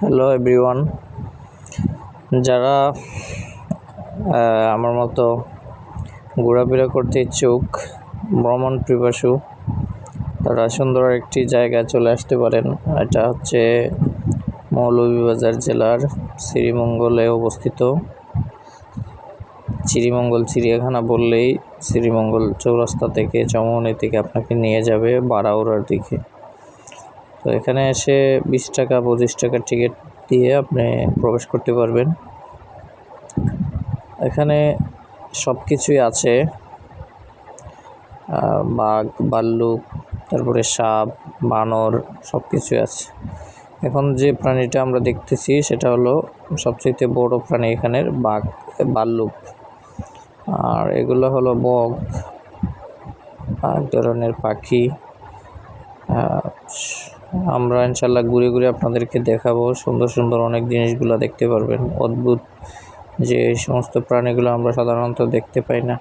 Hello everyone যারা আমার মতো ঘোরাফেরা করতে ইচ্ছুক, ভ্রমণ পিপাসু, তারা সুন্দর একটি জায়গায় চলে আসতে পারেন। এটা হচ্ছে মৌলভীবাজার জেলার শ্রীমঙ্গলে অবস্থিত। শ্রীমঙ্গল চিড়িয়াখানা বললেই শ্রীমঙ্গল চৌরাস্তা থেকে চমনি থেকে আপনাকে নিয়ে যাবে বারাউড়ার দিকে। তো এখানে এসে বিশ টাকা, পঁচিশ টাকার টিকিট দিয়ে আপনি প্রবেশ করতে পারবেন। এখানে সব কিছুই আছে বাঘ, ভাল্লুক, তারপরে সাপ, বানর সব কিছুই আছে। এখন যে প্রাণীটা আমরা দেখতেছি সেটা হলো সবচেয়ে বড় প্রাণী এখানের বাঘ, ভাল্লুক। আর এগুলো হলো বক এক ধরনের পাখি। আমরা ইনশাল্লাহ ঘুরে ঘুরে আপনাদেরকে দেখাবো। সুন্দর সুন্দর অনেক জিনিসগুলো দেখতে পারবেন। অদ্ভুত যে সমস্ত প্রাণীগুলো আমরা সাধারণত দেখতে পাই না।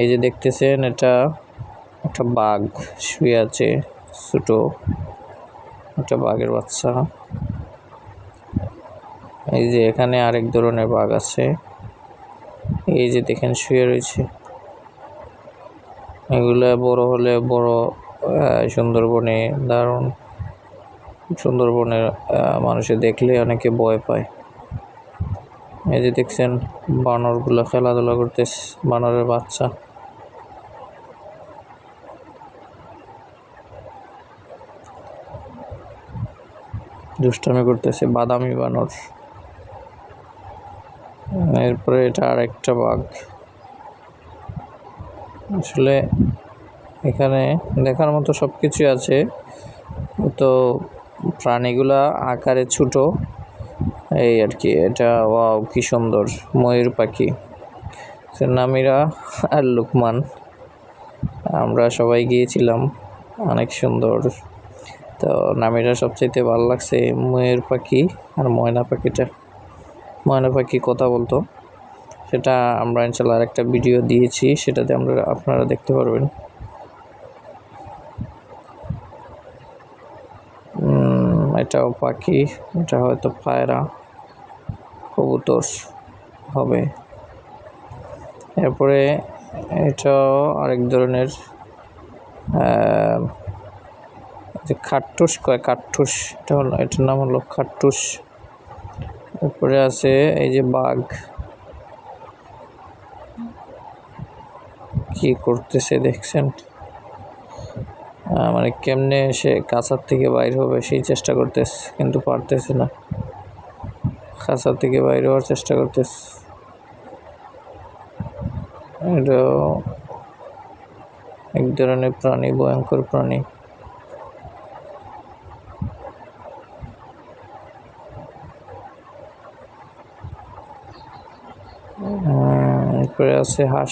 এই যে দেখতেছেন, এটা একটা বাঘ শুয়ে আছে, ছোটো একটা বাঘের বাচ্চা। এই যে এখানে আরেক ধরনের বাঘ আছে। এই যে দেখেন, শুয়ে রয়েছে। এগুলা বড় হলে বড় সুন্দরবনে, দারুণ সুন্দরবনের মানুষে দেখলে অনেকে ভয় পায়। এই যে দেখছেন, বানরগুলো খেলাধুলা করতেছে, বানরের বাচ্চা। দুষ্টামি করতেছে, বাদামি বানর। এরপরে এটা আর একটা বাঘ। আসলে এখানে দেখার মতো সব কিছুই আছে। তো প্রাণীগুলা আকারে ছোট। এই আর কি এটা ওয়াও, কি সুন্দর, ময়ূর পাখি। নামিরা আর লুকমান। আমরা সবাই গিয়েছিলাম, অনেক সুন্দর। তো নামিরা সবচাইতে ভালো লাগছে, ময়ূর পাখি আর ময়না পাখিটা। ময়না পাখি কথা বলতো। সেটা আমরা ইনশাল্লাহ আরেকটা ভিডিও দিয়েছি, সেটাতে আমরা, আপনারা দেখতে পারবেন। এটাও পাখি, এটা হয়তো পায়রা, কবুতর হবে। এরপরে এটাও আরেক ধরনের যে খাট্টুস কয় কাঠঠুস এটা হলো, এটার নাম হলো খাট্টুস। এরপরে আছে এই যে বাঘ। কি করতেছে দেখছেন? মানে কেমনে সে কাছার থেকে বাইর হবে সেই চেষ্টা করতেছে, কিন্তু পারতেছে না। খাঁচার থেকে বাইর হওয়ার চেষ্টা করতেছে। এটা এক ধরনের প্রাণী, ভয়ঙ্কর প্রাণী। এরপরে আছে হাঁস।